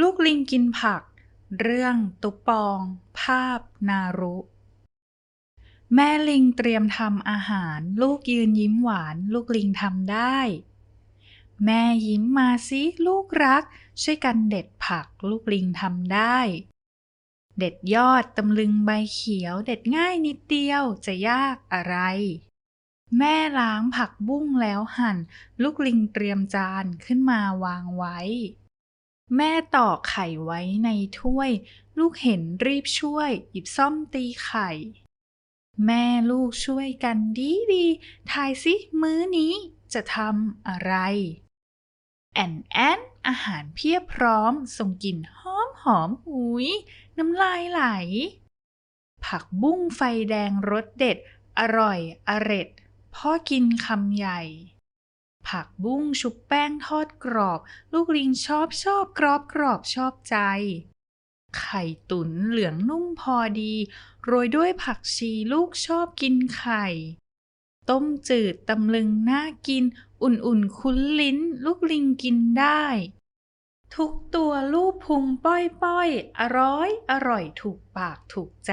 ลูกลิงกินผัก เรื่องตุปปอง ภาพนารุ แม่ลิงเตรียมทำอาหาร ลูกยืนยิ้มหวาน ลูกลิงทำได้ แม่ยิ้มมาสิลูกรัก ช่วยกันเด็ดผัก ลูกลิงทำได้ เด็ดยอดตำลึงใบเขียว เด็ดง่ายนิดเดียวจะยากอะไร แม่ล้างผักบุ้งแล้วหั่น ลูกลิงเตรียมจานขึ้นมาวางไว้ แม่ตอกไข่ไว้ในถ้วย ลูกเห็นรีบช่วย หยิบซ่อมตีไข่ แม่ลูกช่วยกันดีดีทายสิมื้อนี้จะทำอะไร แอนแอนอาหารเพียบพร้อม ส่งกลิ่นหอมหอมหุย น้ำลายไหล ผักบุ้งไฟแดงรสเด็ด อร่อยอร็ดพ่อกินคำใหญ่ ผักบุ้งชุบแป้งทอดกรอบ ลูกลิงชอบชอบกรอบกรอบชอบใจ ไข่ตุ๋นเหลืองนุ่มพอดี โรยด้วยผักชีลูกชอบกินไข่ ต้มจืดตำลึงน่ากิน อุ่นๆคุ้นลิ้น ลูกลิงกินได้ ทุกตัวลูกพุงป้อยๆ อร่อย อร่อยถูกปากถูกใจ